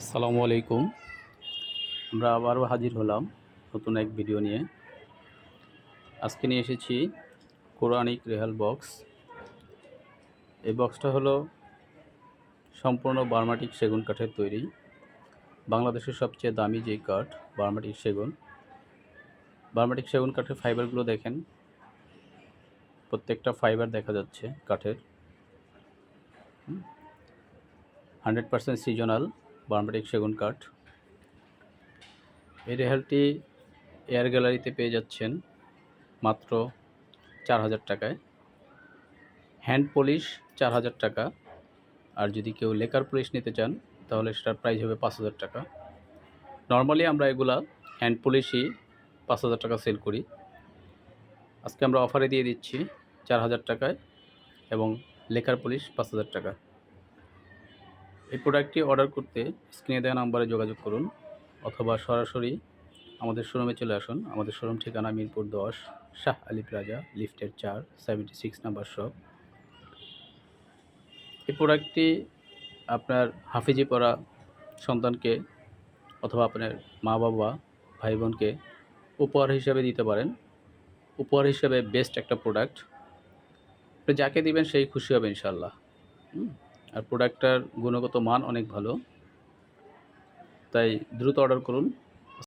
আসসালামু আলাইকুম। আমরা আবারও হাজির হলাম নতুন এক ভিডিও নিয়ে। আজকে নিয়ে এসেছি কোরআনিক রেহাল বক্স। এই বক্সটা হলো সম্পূর্ণ বার্মাটিক সেগুন কাঠের তৈরি। বাংলাদেশের সবচেয়ে দামি যে কাঠ, বার্মাটিক সেগুন। বার্মাটিক সেগুন কাঠের ফাইবারগুলো দেখেন। প্রত্যেকটা ফাইবার দেখা যাচ্ছে কাঠের। Hundred percent seasonal. বার্মাটিক সেগুন কাঠ। এই রেহালটি এয়ার গ্যালারিতে পেয়ে যাচ্ছেন মাত্র চার হাজার টাকায়। হ্যান্ড পলিশ চার হাজার টাকা। আর যদি কেউ লেকার পলিশ নিতে চান, তাহলে সেটার প্রাইস হবে পাঁচ হাজার টাকা। নর্মালি আমরা এগুলা হ্যান্ড পলিশই পাঁচ হাজার টাকা সেল করি। আজকে আমরা অফারে দিয়ে দিচ্ছি চার হাজার টাকায় এবং লেকার পলিশ পাঁচ হাজার টাকা। এই প্রোডাক্টটি অর্ডার করতে স্ক্রিনে দেওয়া নাম্বারে যোগাযোগ করুন অথবা সরাসরি আমাদের শোরুমে চলে আসুন। আমাদের শোরুম ঠিকানা মিরপুর দশ, শাহ আলী প্লাজা লিফটের চার সেভেন্টি সিক্স নাম্বার শপ এই প্রোডাক্টটি আপনার হাফিজি পড়া সন্তানকে অথবা আপনার মা বাবা ভাই বোনকে উপহার হিসাবে দিতে পারেন। উপহার হিসাবে বেস্ট একটা প্রোডাক্ট যাকে দিবেন সেই খুশি হবে ইনশাল্লাহ হুম? আর প্রোডাক্টটার গুণগত মান অনেক ভালো। তাই দ্রুত অর্ডার করুন।